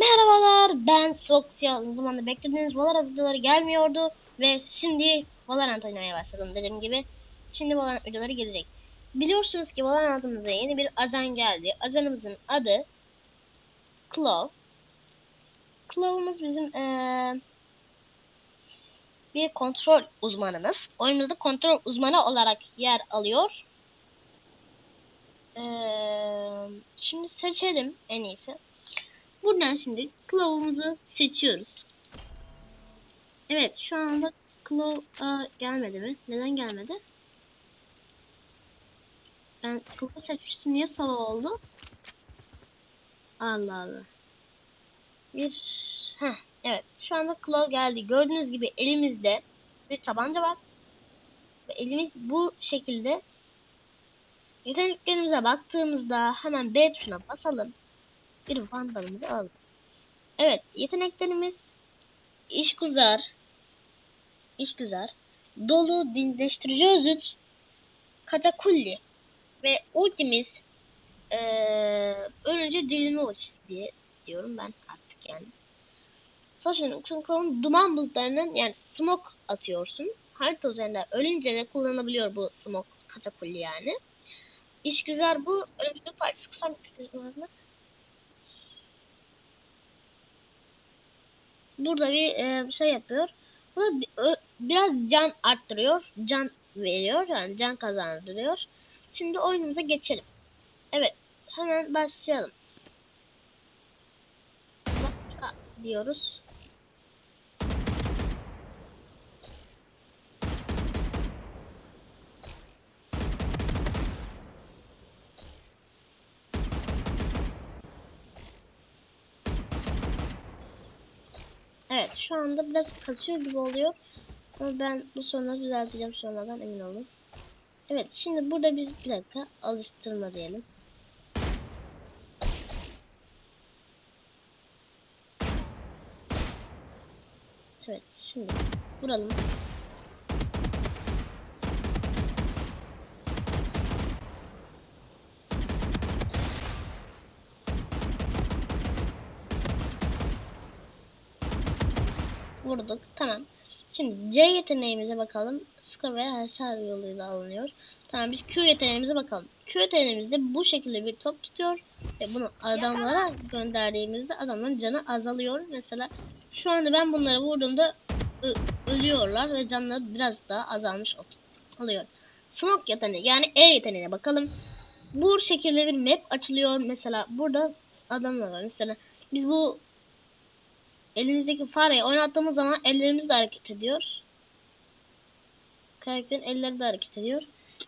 Merhabalar ben Soksya. Uzun zamandır beklediğiniz Valorant videoları gelmiyordu ve şimdi Valorant oynamaya başladım dediğim gibi. Şimdi Valorant videoları gelecek. Biliyorsunuz ki Valorant'ımıza yeni bir ajan geldi. Ajanımızın adı Claw. Claw'umuz bizim eee, bir kontrol uzmanımız. Oyunumuzda kontrol uzmanı olarak yer alıyor. Eee, şimdi seçelim en iyisi. Buradan şimdi kılavumuzu seçiyoruz. Evet şu anda kılav Aa, gelmedi mi? Neden gelmedi? Ben kılavu seçmiştim. Niye sava oldu? Allah Allah. Bir... Heh, evet şu anda kılav geldi. Gördüğünüz gibi elimizde bir tabanca var. Ve elimiz bu şekilde Yeteneklerimize baktığımızda hemen B tuşuna basalım bir vandalımızı alalım. Evet, yeteneklerimiz işgüzar, işgüzar, dolu, dinleştirici özüt, katakulli ve ultimiz eee ölünce dirilme ultisi diye diyorum ben artık yani. Savaşın Uxunkor'un duman bulutlarının yani smoke atıyorsun. Harita üzerinde ölünce de kullanılabiliyor bu smoke katakulli yani. İşgüzar bu ölümcülük partisi kusan bir burada bir e, şey yapıyor. Bu da biraz can arttırıyor. Can veriyor. Yani can kazandırıyor. Şimdi oyunumuza geçelim. Evet. Hemen başlayalım. Başla diyoruz. Evet şu anda biraz kasıyor gibi oluyor. Ama ben bu sorunu düzelteceğim sonradan emin olun. Evet şimdi burada biz bir dakika alıştırma diyelim. Evet şimdi vuralım. Vurduk. Tamam. Şimdi C yeteneğimize bakalım. Sıkı ve hasar yoluyla alınıyor. Tamam biz Q yeteneğimize bakalım. Q yeteneğimizde bu şekilde bir top tutuyor. Ve bunu adamlara gönderdiğimizde adamların canı azalıyor. Mesela şu anda ben bunları vurduğumda ölüyorlar ve canları biraz daha azalmış ol- oluyor. Smoke yeteneği yani E yeteneğine bakalım. Bu şekilde bir map açılıyor. Mesela burada adamlar var. Mesela biz bu elimizdeki fareyi oynattığımız zaman ellerimiz de hareket ediyor. Karakterin elleri de hareket ediyor.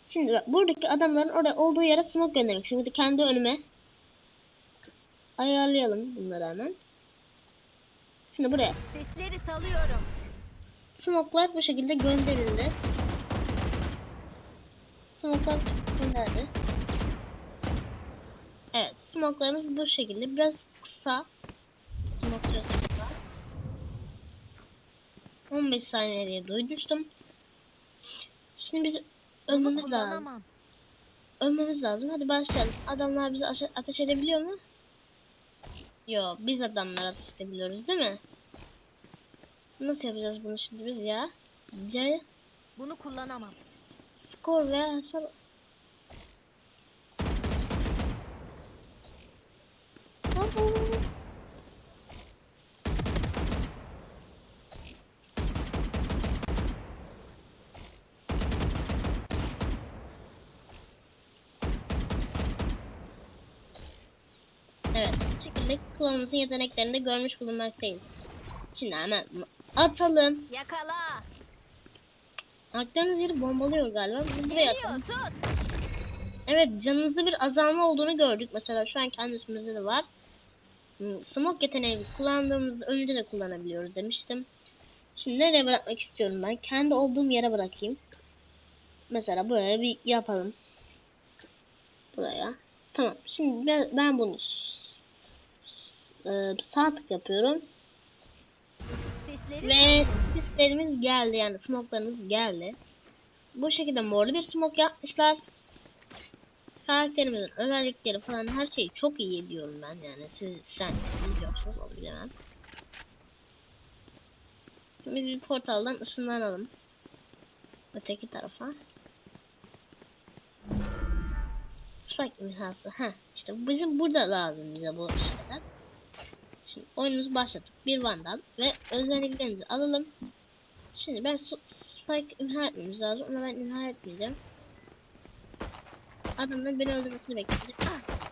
Şimdi bak, buradaki adamların orada olduğu yere smoke göndermek. Şimdi kendi önüme ayarlayalım bunları hemen. Şimdi buraya Sesleri salıyorum. smoke'lar bu şekilde gönderildi. Smoke'lar gönderdi. Evet, smoke'larımız bu şekilde biraz kısa. Kısa. 15 saniye diye duymuştum. Şimdi biz Bunu ölmemiz lazım. kullanamam. Ölmemiz lazım. Hadi başlayalım. Adamlar bizi ateş edebiliyor mu? Yo, biz adamlar ateş edebiliyoruz değil mi? Nasıl yapacağız bunu şimdi biz ya? C Bunu kullanamam. skor ve hasar Evet, bu şekilde klonumuzun yeteneklerini de görmüş bulunmaktayız. Şimdi hemen atalım. Yakala. Aklınız yeri bombalıyor galiba. Biz buraya atalım. Evet canımızda bir azalma olduğunu gördük. Mesela şu an kendi üstümüzde de var. Hmm, Smoke yeteneğini kullandığımızda önce de kullanabiliyoruz demiştim. Şimdi nereye bırakmak istiyorum ben? Kendi olduğum yere bırakayım. Mesela böyle bir yapalım. Buraya. Tamam. Şimdi ben, ben bunu e, sağ tık yapıyorum. Sesleri Ve sislerimiz geldi yani smoke'larımız geldi. Bu şekilde morlu bir smoke yapmışlar. karakterimizin özellikleri falan her şeyi çok iyi diyorum ben yani siz sen biliyorsunuz onu bilemem. Biz bir portaldan ışınlanalım. Öteki tarafa. Spike imhası. Heh, işte bizim burada lazım bize bu şeyler. Şimdi oyunumuzu başlattık. Bir vandal ve özelliklerimizi alalım. Şimdi ben Spike imha etmemiz lazım ama ben imha etmeyeceğim. Adamın beni öldürmesini bekleyeceğim. Ah!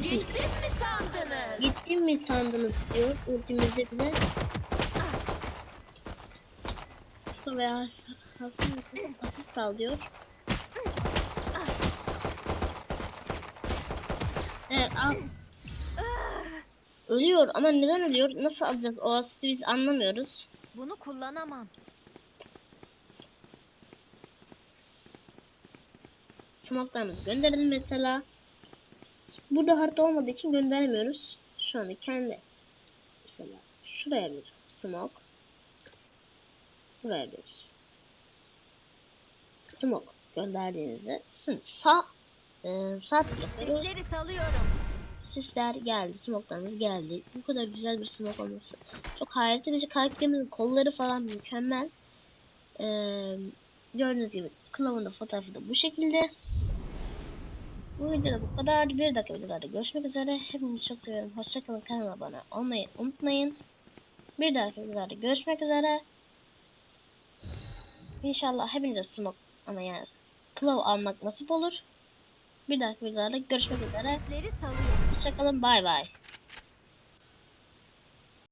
Gittim mi sandınız? Gittim mi sandınız diyor ultimizde bize. Su veya Hasan asist al diyor. Evet al. Ölüyor ama neden ölüyor? Nasıl alacağız o asisti biz anlamıyoruz. Bunu kullanamam. Smoke'larımızı gönderelim mesela. Burada harita olmadığı için gönderemiyoruz. Şu anda kendi mesela şuraya bir smoke. Buraya bir smoke gönderdiğinizde sağ e, sağ. Sesleri salıyorum. Sisler geldi, smoke'larımız geldi. Bu kadar güzel bir smoke olması. Çok hayret edici. Karakterimizin kolları falan mükemmel. Ee, gördüğünüz gibi kılavuzun da fotoğrafı da bu şekilde. Bu videoda bu kadar. Bir dakika videolarda görüşmek üzere. Hepinizi çok seviyorum. Hoşçakalın. Kanalıma abone olmayı unutmayın. Bir dahaki videolarda görüşmek üzere. İnşallah hepinize smoke ama yani kılavu almak nasip olur. Bir dahaki videolarda görüşmek üzere. Hoşçakalın. Bay bay.